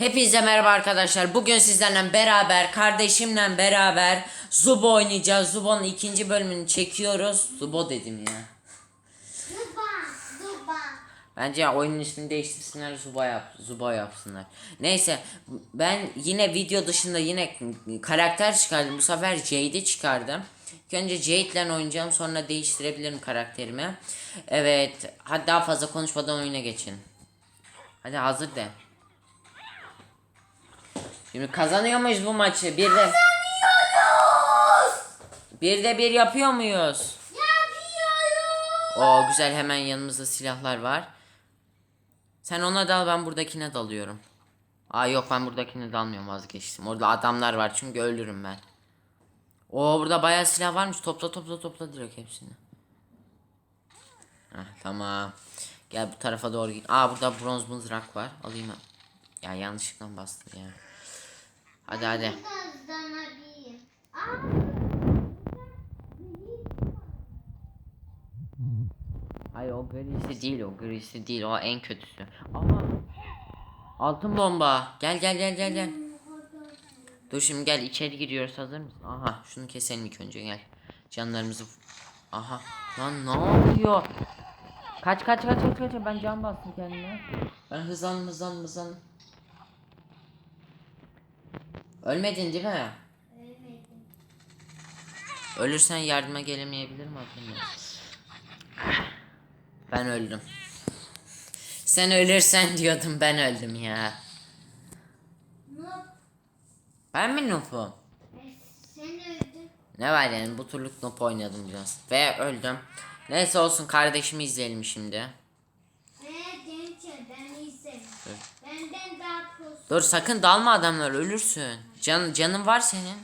Hepinize merhaba arkadaşlar. Bugün sizlerle beraber, kardeşimle beraber Zubo oynayacağız. Zubo'nun ikinci bölümünü çekiyoruz. Zubo dedim ya. Zuba, zuba. Bence oyunun ismini değiştirsinler Zubo yap, Zubo yapsınlar. Neyse ben yine video dışında yine karakter çıkardım. Bu sefer Jade'i çıkardım. İlk önce Jade'le oynayacağım sonra değiştirebilirim karakterimi. Evet hadi daha fazla konuşmadan oyuna geçin. Hadi hazır de. Şimdi kazanıyor muyuz bu maçı? Bir de bir de bir yapıyor muyuz? Yapıyorum. O güzel hemen yanımızda silahlar var. Sen ona dal ben buradakine dalıyorum. Aa yok ben buradakine dalmıyorum vazgeçtim. Orada adamlar var çünkü ölürüm ben. O burada bayağı silah varmış. Topla topla topla direkt hepsini. Heh, tamam. Gel bu tarafa doğru git. Aa burada bronz mızrak var. Alayım. Ya yanlışlıkla bastım ya. Hadi hadi. Hayır o grisi değil o grisi değil o en kötüsü. Ama altın bomba. Gel gel gel gel gel. Dur şimdi gel içeri giriyoruz hazır mısın? Aha şunu keselim ilk önce gel. Canlarımızı Aha lan ne oluyor? Kaç kaç kaç kaç kaç ben can bastım kendime. Ben hızlan hızlan hızlan. Ölmedin değil mi? Ölmedim. Ölürsen yardıma gelemeyebilirim aslında. Ben öldüm. Sen ölürsen diyordum ben öldüm ya. Noob. Ben mi noob'um? e, Sen öldün. Ne var yani bu turluk noob oynadım biraz. Ve öldüm. Neyse olsun kardeşimi izleyelim şimdi. Ne gençler ben izlerim. Benden daha prosum. Dur sakın dalma adamlar ölürsün. Can, canın var senin.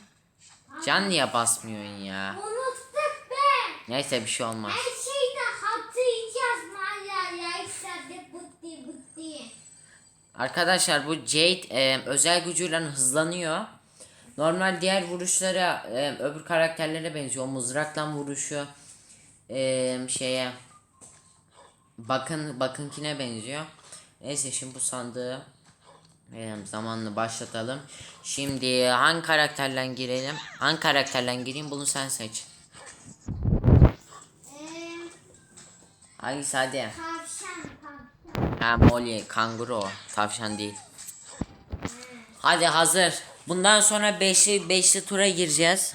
Can niye basmıyorsun ya? Unuttuk be. Neyse bir şey olmaz. Her şeyi de hatırlayacağız. Maya yaysa butti butti. Arkadaşlar bu Jade e, özel gücüyle hızlanıyor. Normal diğer vuruşlara e, öbür karakterlere benziyor. Mızrakla vuruşu e, şeye bakın bakınkine benziyor. Neyse şimdi bu sandığı e, zamanlı başlatalım. Şimdi hangi karakterle girelim? Hangi karakterle gireyim bunu sen seç. Hangisi hadi? tavşan tavşan. Ha Molly kanguru o. Tavşan değil. Hadi hazır. Bundan sonra beşli beşli tura gireceğiz.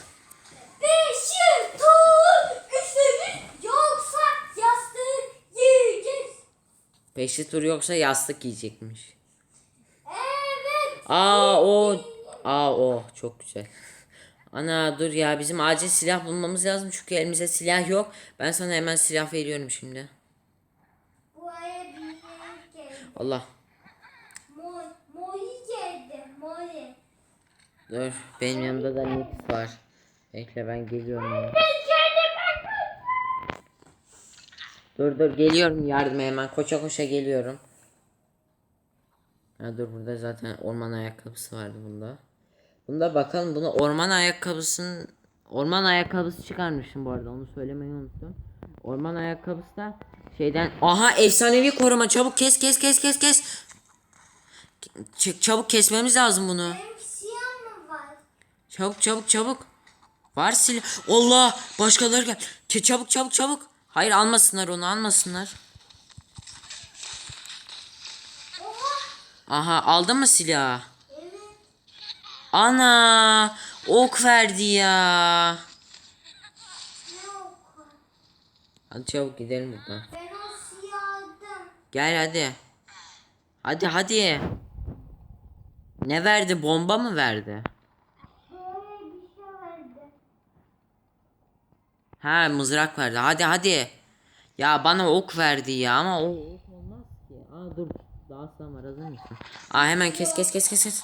Beşi tur üstünü yoksa yastık yiyeceğiz. Beşli tur yoksa yastık yiyecekmiş. Aa o. Aa o çok güzel. Ana dur ya bizim acil silah bulmamız lazım çünkü elimizde silah yok. Ben sana hemen silah veriyorum şimdi. Allah. Mo Moyi geldi. Moyi. Dur benim yanımda da Nix var. Bekle ben geliyorum. ya. Dur dur geliyorum yardıma hemen koşa koşa geliyorum. Ha dur burada zaten orman ayakkabısı vardı bunda. Bunda bakalım buna orman ayakkabısının orman ayakkabısı çıkarmışım bu arada onu söylemeyi unuttum. Orman ayakkabısı da şeyden aha efsanevi koruma çabuk kes kes kes kes kes. Ç- çabuk kesmemiz lazım bunu. Çabuk çabuk çabuk. Var silah. Allah başkaları gel. Ç- çabuk çabuk çabuk. Hayır almasınlar onu almasınlar. Oha. Aha aldın mı silahı? Evet. Ana ok verdi ya. Hadi çabuk gidelim buradan. Ben o siyahdım. Gel hadi. Hadi hadi. Ne verdi bomba mı verdi? Şey verdi. Ha mızrak verdi. Hadi hadi. Ya bana ok verdi ya ama o ok olmaz ki. Aa dur. Daha aslan var hazır mısın? Aa hemen kes kes kes kes kes.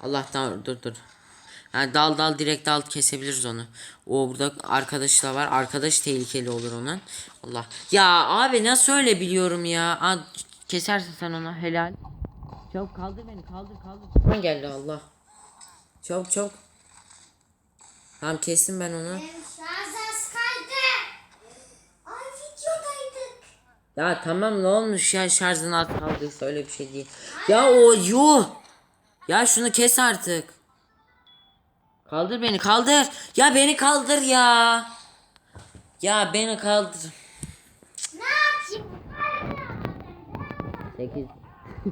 Allah'tan dur dur. Ha, dal dal direkt dal kesebiliriz onu. O burada arkadaş da var. Arkadaş tehlikeli olur onun. Allah. Ya abi nasıl öyle biliyorum ya. Aa, kesersin sen onu helal. Çabuk kaldır beni kaldır kaldır. Düşman geldi Allah. Çabuk çabuk. Tamam kestim ben onu. Benim şarj az kaldı. Ay videodaydık. Ya tamam ne olmuş ya şarjın az kaldıysa öyle bir şey değil. Ya o yuh. Ya şunu kes artık. Kaldır beni kaldır. Ya beni kaldır ya. Ya beni kaldır. Ne yapayım? 8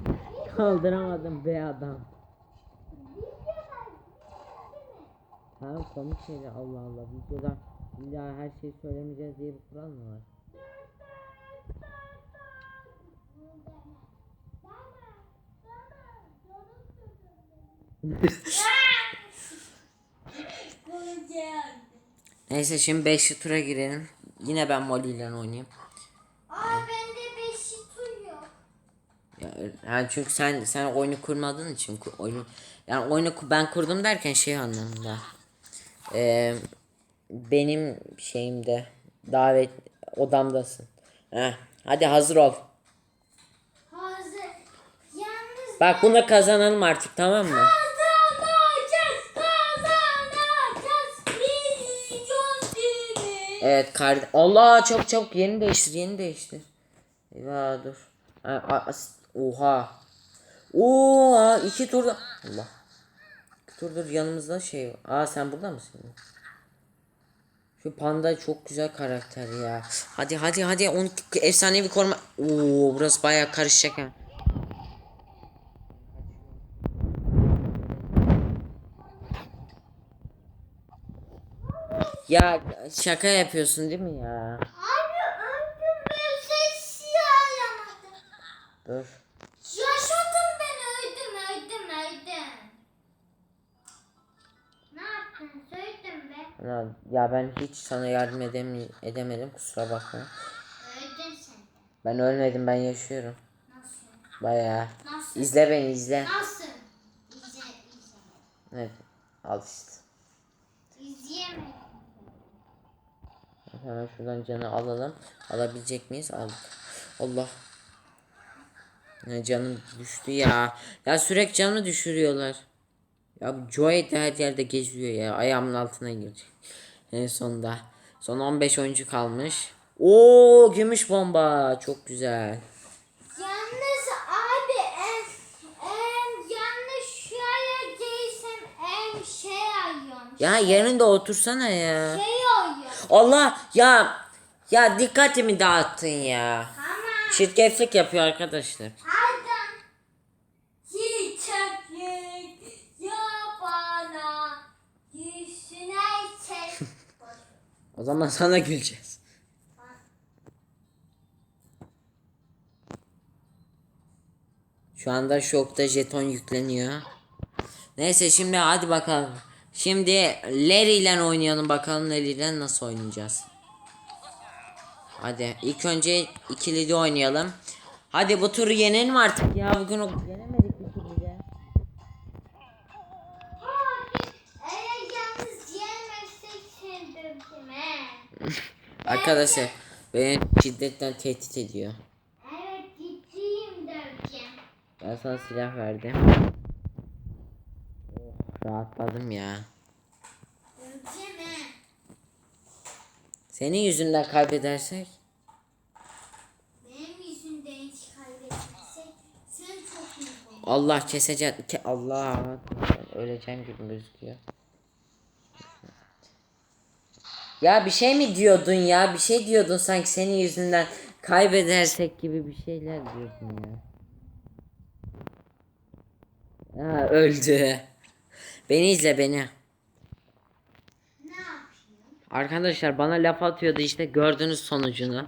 Kaldıramadım be adam. Tamam komik şeyler Allah Allah videoda illa her şeyi söylemeyeceğiz diye bir kural mı var? Neyse şimdi 5'li tura girelim. Yine ben Molly ile oynayayım. Aa bende beşi tur yok. Ya, yani çünkü sen sen oyunu kurmadığın için oyunu yani oyunu ben kurdum derken şey anlamında. Ee, benim şeyimde davet odamdasın. Heh, hadi hazır ol. Hazır. Yalnız Bak bunu kazanalım artık tamam mı? kazanacağız, Evet kar Allah çok çabuk yeni değiştir yeni değiştir. Eyvah dur. Oha. Oha iki turda. Allah. İki turdur yanımızda şey var. Aa sen burada mısın? Şu panda çok güzel karakter ya. Hadi hadi hadi on efsanevi koruma. Oo burası bayağı karışacak ha. Ya şaka yapıyorsun değil mi ya? Abi öldüm ben sesi. Dur. Yaşadın beni öldüm öldüm öldüm. Ne yaptın söyledin be. Ya, ya ben hiç sana yardım edem edemedim kusura bakma. Öldün sen. Ben ölmedim ben yaşıyorum. Nasıl? Bayağı. Nasıl? İzle beni izle. Nasıl? İzle izle. Evet. Al işte. Hemen şuradan canı alalım. Alabilecek miyiz? Aldık. Allah. Ya canım düştü ya. Ya sürekli canımı düşürüyorlar. Ya bu Joey de her yerde geziyor ya. Ayağımın altına girecek. En sonunda. Son 15 oyuncu kalmış. Oo gümüş bomba. Çok güzel. Yalnız abi en, en yanlış şuraya değilsem en şey arıyorum. Ya yerinde otursana ya. Şey. Allah ya ya dikkatimi dağıttın ya. Ama Şirketlik yapıyor arkadaşlar. adam çiçeklik yapana yüzüne çek. O zaman sana güleceğiz. Şu anda şokta jeton yükleniyor. Neyse şimdi hadi bakalım. Şimdi Larry ile oynayalım bakalım Larry ile nasıl oynayacağız. Hadi ilk önce ikili de oynayalım. Hadi bu turu yenelim artık ya bugün o yenemedik bir türlü de. Arkadaşlar beni şiddetten tehdit ediyor. Evet ciddiyim döveceğim. Ben sana silah verdim. Oh, rahatladım ya. Döveceğim he. Senin yüzünden kaybedersek Benim yüzümden hiç kaybetmezsek sen çok iyi ol. Allah kesecek ke Allah öleceğim gibi gözüküyor. Ya bir şey mi diyordun ya? Bir şey diyordun sanki senin yüzünden kaybedersek gibi bir şeyler diyordun ya. Ha öldü. Beni izle beni. Arkadaşlar bana laf atıyordu işte gördünüz sonucunu.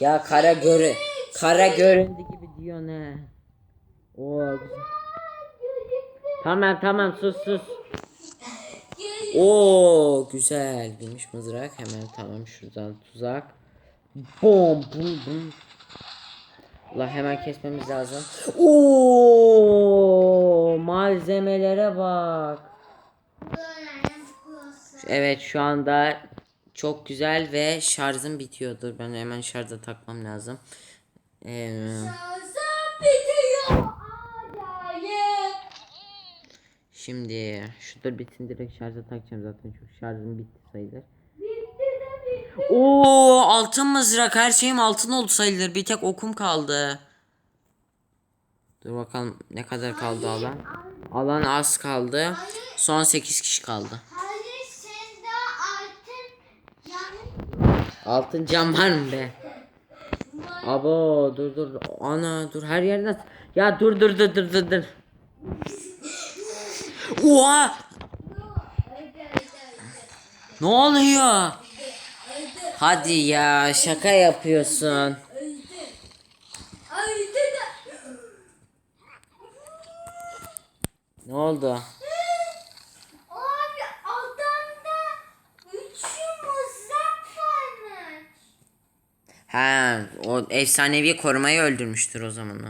Ya kara görü kara göründü gibi diyor ne? Oo. Tamam tamam sus sus. Oo güzel demiş mızrak hemen tamam şuradan tuzak. Bom bum bum. Allah hemen kesmemiz lazım. Oo malzemelere bak. Evet şu anda çok güzel ve şarjım bitiyordur. Ben hemen şarja takmam lazım. Ee, Şarjım bitiyor. Şimdi şurada bitsin direkt şarja takacağım zaten çok şarjım bitti sayılır. Bitti de bitti. Oo altın mızrak her şeyim altın oldu sayılır. Bir tek okum kaldı. Dur bakalım ne kadar kaldı alan. Alan az kaldı. Son 8 kişi kaldı. Hayır sen Altın cam var mı be? Abo dur dur. Ana dur her yerden. Ya dur dur dur dur dur dur. Oha! Ne oluyor? Hadi ya şaka yapıyorsun. Öldü de. Ne oldu? Abi adamda üçü mızrak varmış. Ha, o efsanevi korumayı öldürmüştür o zaman o.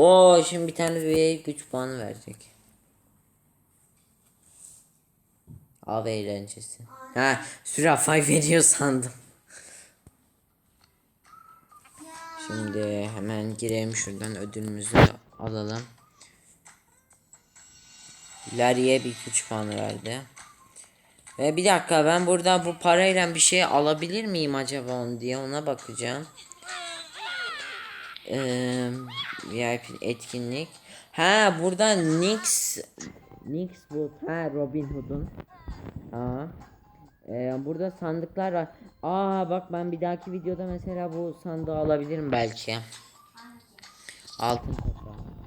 Oo şimdi bir tane bir güç puanı verecek. Av eğlencesi. Ha, zürafayı veriyor sandım. Şimdi hemen girelim şuradan ödülümüzü alalım. İleriye bir güç puanı verdi. Ve bir dakika ben burada bu parayla bir şey alabilir miyim acaba onu diye ona bakacağım. Ee, VIP etkinlik. Ha burada Nix Nix bu ha Robin Hood'un. Aa. Ee, burada sandıklar var. Aa bak ben bir dahaki videoda mesela bu sandığı alabilirim belki. Altın toprağı.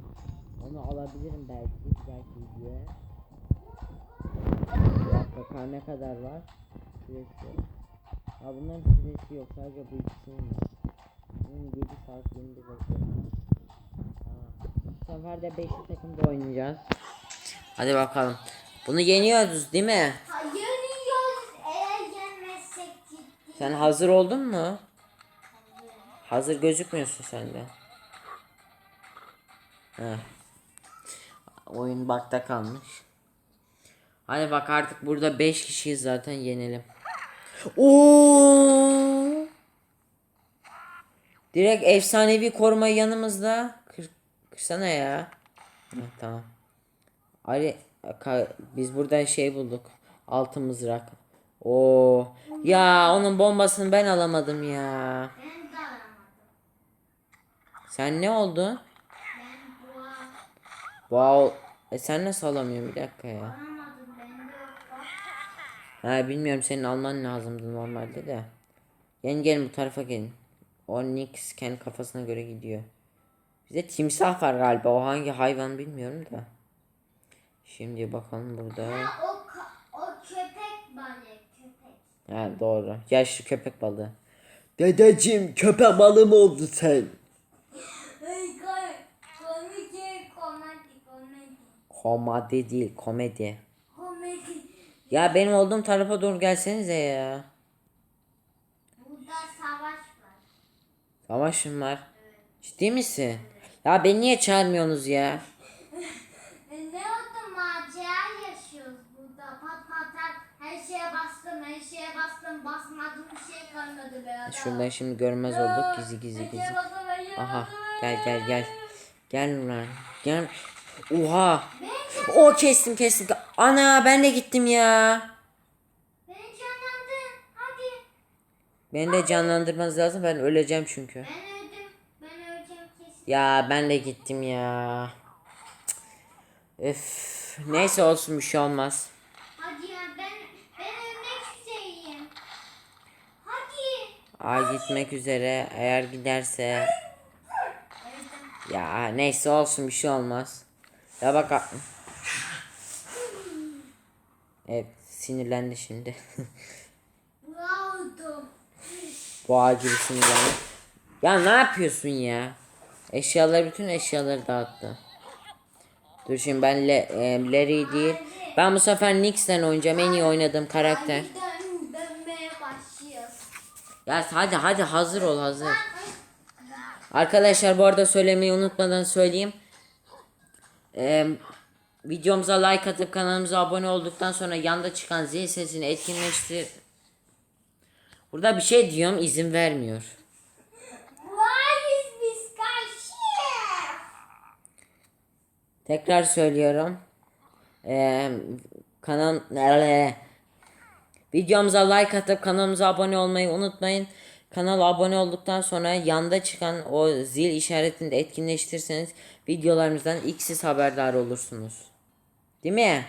Onu alabilirim belki bir dahaki videoya. Bir dakika kar ne kadar var? Süresi. Ha bunların süresi yok sadece bu ikisinin var. Bunun 7 saat 21 dakika. Ha, Bu sefer de 5 takımda oynayacağız. Hadi bakalım. Bunu yeniyoruz değil mi? Hayır yiyoruz eğer gelmezsek ciddi. Sen hazır oldun mu? Hazır gözükmüyorsun sen de. Heh. Oyun bakta kalmış. Hadi bak artık burada 5 kişiyiz zaten yenelim. Oo! Direkt efsanevi koruma yanımızda. Kır, kırsana ya. Heh, tamam. Ali biz burada şey bulduk. Altın mızrak. Oo. Ya onun bombasını ben alamadım ya. Ben de alamadım. Sen ne oldun? Wow. E sen nasıl alamıyorsun bir dakika ya. alamadım. Bende yok bak. Ha bilmiyorum senin alman lazımdı normalde de. Gelin gelin bu tarafa gelin. O Nix kendi kafasına göre gidiyor. Bize timsah var galiba. O hangi hayvan bilmiyorum da. Şimdi bakalım burada. Ha, o, o köpek balığı köpek. Ha doğru. Yaşlı köpek balığı. Dedeciğim köpek balığı mı oldu sen? Hey kay, komedi, komedi, komedi, Komedi değil komedi. komedi. Ya benim olduğum tarafa doğru gelsenize ya. Burada savaş var. Savaşım var. Ciddi misin? Ya beni niye çağırmıyorsunuz ya? E, ne oldu macera yaşıyoruz burada. Pat pat pat. Her şeye bastım, her şeye bastım. Basmadım bir şey kalmadı be adam. Şuradan şimdi görmez olduk gizli gizli gizli. Aha gel gel gel. Gel lan. Gel. Oha. O kestim kestim. Ana ben de gittim ya. ben canlandım. Hadi. Beni de canlandırmanız lazım. Ben öleceğim çünkü. Ben öldüm. Ben öleceğim kesin. Ya ben de gittim ya. Öf. Neyse olsun bir şey olmaz. Hadi ya ben ben ölmek üzereyim. Hadi. Ay gitmek üzere. Eğer giderse. Ya neyse olsun bir şey olmaz. Ya bak. Evet sinirlendi şimdi. Boğa gibi sinirlendi. Ya ne yapıyorsun ya? Eşyaları bütün eşyaları dağıttı. Dur şimdi ben Le e, Larry değil. Ben bu sefer Nix'ten oynayacağım. En iyi oynadığım karakter. Ya hadi hadi hazır ol hazır. Arkadaşlar bu arada söylemeyi unutmadan söyleyeyim. Ee, videomuza like atıp kanalımıza abone olduktan sonra yanda çıkan zil sesini etkinleştir. Burada bir şey diyorum izin vermiyor. Tekrar söylüyorum. Ee, kanal videomuza like atıp kanalımıza abone olmayı unutmayın. Kanala abone olduktan sonra yanda çıkan o zil işaretini de etkinleştirirseniz videolarımızdan ilk siz haberdar olursunuz. Değil mi?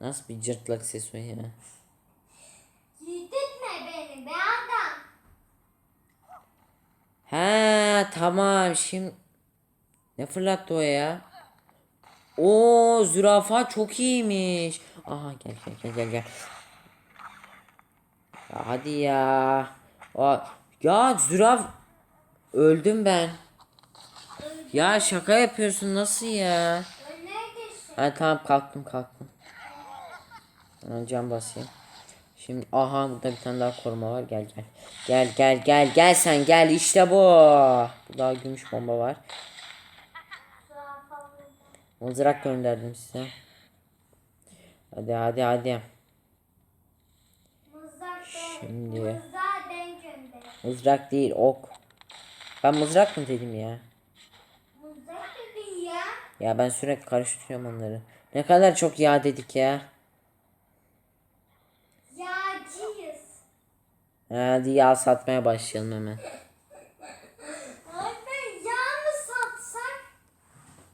Nasıl bir cırtlak ses o ya? Yedirtme beni be adam. He tamam şimdi ne fırlattı o ya? O zürafa çok iyiymiş. Aha gel gel gel gel gel. Ya hadi ya. Ya züraf öldüm ben. Ya şaka yapıyorsun nasıl ya? Ha tamam kalktım kalktım. Ha, Can basayım. Şimdi aha burada bir tane daha koruma var. Gel gel. Gel gel gel gel sen gel işte bu. Bu daha gümüş bomba var. Burada. Mızrak gönderdim size. Hadi hadi hadi. Şimdi. Mızrak değil ok. Ben mızrak mı dedim ya? Mızrak dedin ya. Ya ben sürekli karıştırıyorum onları. Ne kadar çok yağ dedik ya. Yağcıyız. Hadi yağ satmaya başlayalım hemen. Anne yağ mı satsak?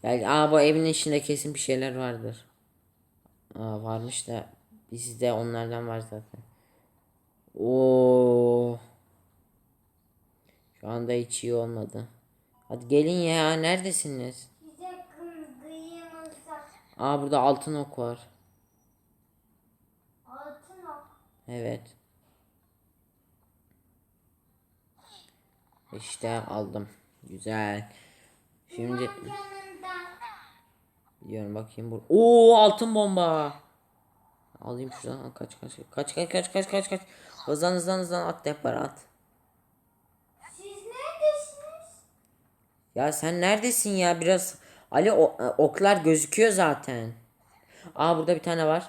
Yani aa bu evin içinde kesin bir şeyler vardır. Aa varmış da bizde onlardan var zaten. Oo. Şu anda hiç iyi olmadı. Hadi gelin ya neredesiniz? Aa burada altın ok var. altın ok. Evet. İşte aldım. Güzel. Şimdi. Diyorum bakayım bu. Oo altın bomba. Alayım şuradan. Kaç kaç kaç kaç kaç kaç kaç kaç. Hızlan hızlan hızlan at depara at. Siz neredesiniz? Ya sen neredesin ya biraz Ali o- oklar gözüküyor zaten. Aa burada bir tane var.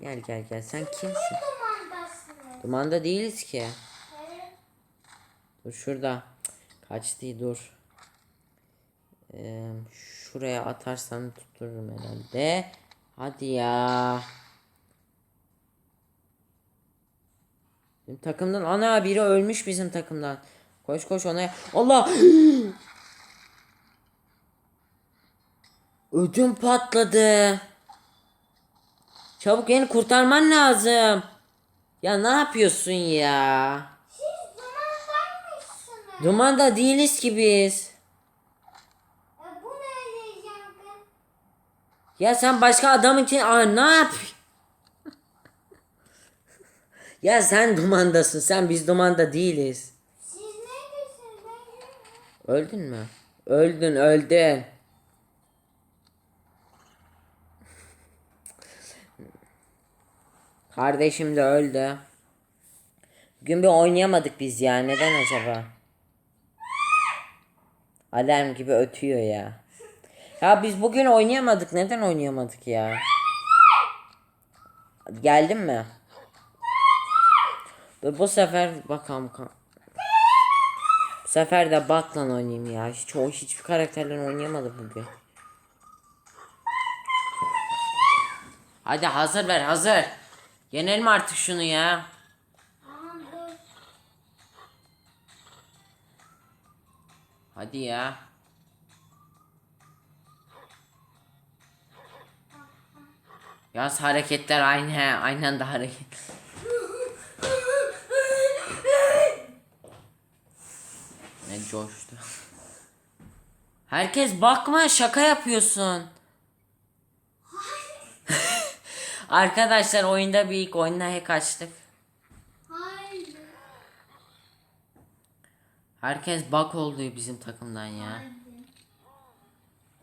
Gel gel gel sen kimsin? Dumandasınız. Dumanda değiliz ki. Evet. Dur şurada. Kaçtı dur. Ee, şuraya atarsan tutururum herhalde. Hadi ya. Bizim takımdan ana biri ölmüş bizim takımdan. Koş koş ona. Allah! Ödüm patladı. Çabuk beni kurtarman lazım. Ya ne yapıyorsun ya? Siz dumandaymışsınız. Dumanda değiliz ki biz. E, bu yangın? Ya sen başka adam için Aa, ne yap? Ya sen dumandasın. Sen biz dumanda değiliz. Siz neredesiniz? Öldün mü? Öldün öldün. Kardeşim de öldü. Bugün bir oynayamadık biz ya. Neden acaba? Alarm gibi ötüyor ya. Ya biz bugün oynayamadık. Neden oynayamadık ya? Geldin mi? Bu sefer bakalım. ka- Bu sefer de Bat'la oynayayım ya. Hiç o hiçbir karakterle oynayamadım bugün. Hadi hazır ver hazır. Yenelim artık şunu ya. Hadi ya. Yaz hareketler aynı he. Aynı anda hareket. Ne coştu. Herkes bakma şaka yapıyorsun. Arkadaşlar oyunda bir ilk oyunda hack açtık. Herkes bak oldu bizim takımdan ya.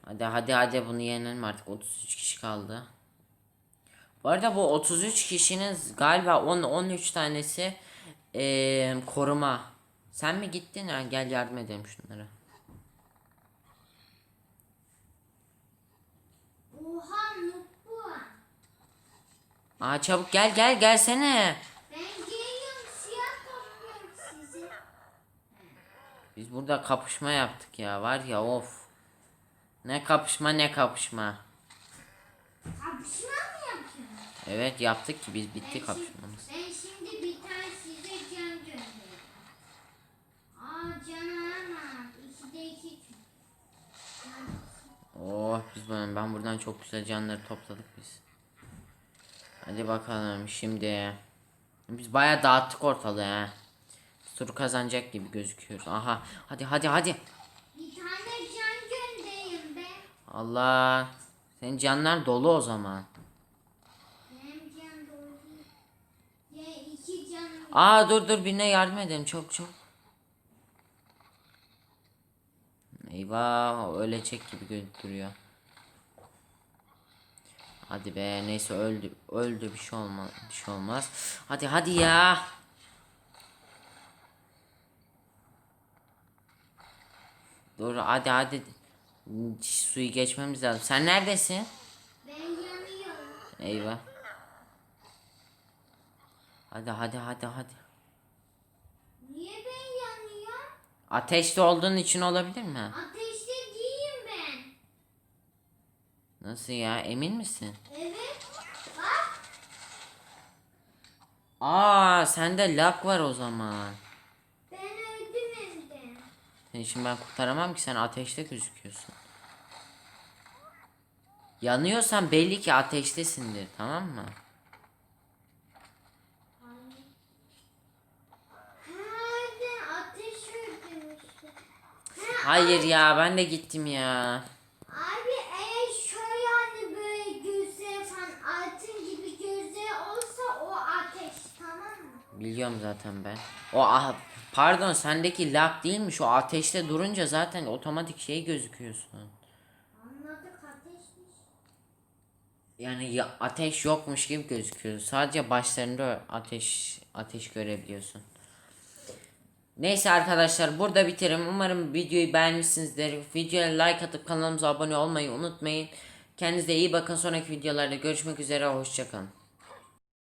Hadi hadi hadi bunu yenelim artık 33 kişi kaldı. Bu arada bu 33 kişinin galiba 10 13 tanesi eee, koruma. Sen mi gittin? Ha, gel yardım edelim şunlara. Oha noob bu. Aa çabuk gel gel gelsene. Ben geliyorum siyah topluyorum sizi. Biz burada kapışma yaptık ya var ya of. Ne kapışma ne kapışma. Kapışma mı yapıyorsun? Evet yaptık ki biz bitti Ben kapışmamız. şimdi- Ben şimdi bir tane size can gönderdim. Aa can ama ikide iki çünkü. Oh biz ben, ben buradan çok güzel canları topladık biz. Hadi bakalım şimdi. Biz bayağı dağıttık ortalığı ha. Biz turu kazanacak gibi gözüküyoruz. Aha hadi hadi hadi. Bir tane can göndereyim be. Allah. Senin canlar dolu o zaman. Benim can dolu. Ya iki can. Aa dur dur birine yardım edelim çok çok. Eyvah ölecek gibi gözüküyor. Hadi be neyse öldü öldü bir şey olmaz bir şey olmaz. Hadi hadi ya. Dur hadi hadi. Suyu geçmemiz lazım. Sen neredesin? Ben yanıyorum. Eyvah. Hadi hadi hadi hadi. Niye ben yanıyorum? Ateşte olduğun için olabilir mi? Ateşte değilim ben. Nasıl ya? Emin misin? Evet. Bak. Aa, sende lag var o zaman. Ben öldüm hem de. Seni şimdi ben kurtaramam ki sen ateşte gözüküyorsun. Yanıyorsan belli ki ateştesindir, tamam mı? Hadi ateş öldüm işte. Ha, Hayır ya, ben de gittim ya. Abi eğer şöyle hani böyle gözleri falan altın gibi gözleri olsa o ateş tamam mı? Biliyorum zaten ben. O ah, pardon sendeki lag değilmiş. O ateşte durunca zaten otomatik şey gözüküyorsun. Anladık ateşmiş. Yani ya, ateş yokmuş gibi gözüküyor. Sadece başlarında ateş ateş görebiliyorsun. Neyse arkadaşlar burada bitirelim. Umarım videoyu beğenmişsinizdir. Videoya like atıp kanalımıza abone olmayı unutmayın. Kendinize iyi bakın. Sonraki videolarda görüşmek üzere. Hoşçakalın.